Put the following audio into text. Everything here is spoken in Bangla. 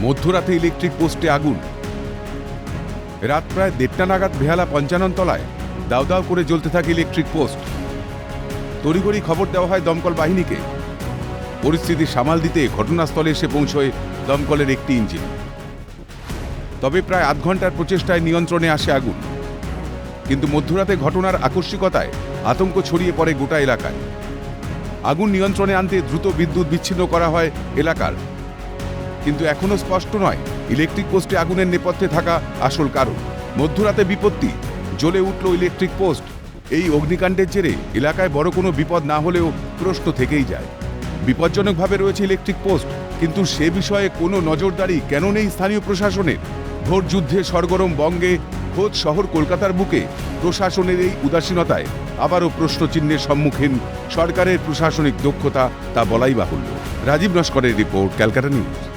মধ্যরাতে ইলেকট্রিক পোস্টে আগুন। রাত প্রায় দেড়টা নাগাদ বেহালা পঞ্চানন তলায় দাও দাও করে জ্বলতে থাকে ইলেকট্রিক পোস্ট। তড়িঘড়ি খবর দেওয়া হয় দমকল বাহিনীকে। পরিস্থিতি সামাল দিতে ঘটনাস্থলে এসে পৌঁছয় দমকলের একটি ইঞ্জিন। তবে প্রায় আধ ঘণ্টার প্রচেষ্টায় নিয়ন্ত্রণে আসে আগুন। কিন্তু মধ্যরাতে ঘটনার আকস্মিকতায় আতঙ্ক ছড়িয়ে পড়ে গোটা এলাকায়। আগুন নিয়ন্ত্রণে আনতে দ্রুত বিদ্যুৎ বিচ্ছিন্ন করা হয় এলাকার কিন্তু এখনও স্পষ্ট নয়, ইলেকট্রিক পোস্টে আগুনের নেপথ্যে থাকা আসল কারণ। মধ্যরাতে বিপত্তি, জ্বলে উঠল ইলেকট্রিক পোস্ট। এই অগ্নিকাণ্ডের জেরে এলাকায় বড় কোনো বিপদ না হলেও প্রশ্ন থেকেই যায়। বিপজ্জনকভাবে রয়েছে ইলেকট্রিক পোস্ট, কিন্তু সে বিষয়ে কোনো নজরদারি কেন নেই স্থানীয় প্রশাসনের? ভোট যুদ্ধে সরগরম বঙ্গে, খোদ শহর কলকাতার বুকে, প্রশাসনের এই উদাসীনতায় আবারও প্রশ্নচিহ্নের সম্মুখীন সরকারের প্রশাসনিক দক্ষতা তা বলাই বাহুল্য। রাজীব নস্করের রিপোর্ট, ক্যালকাটা নিউজ।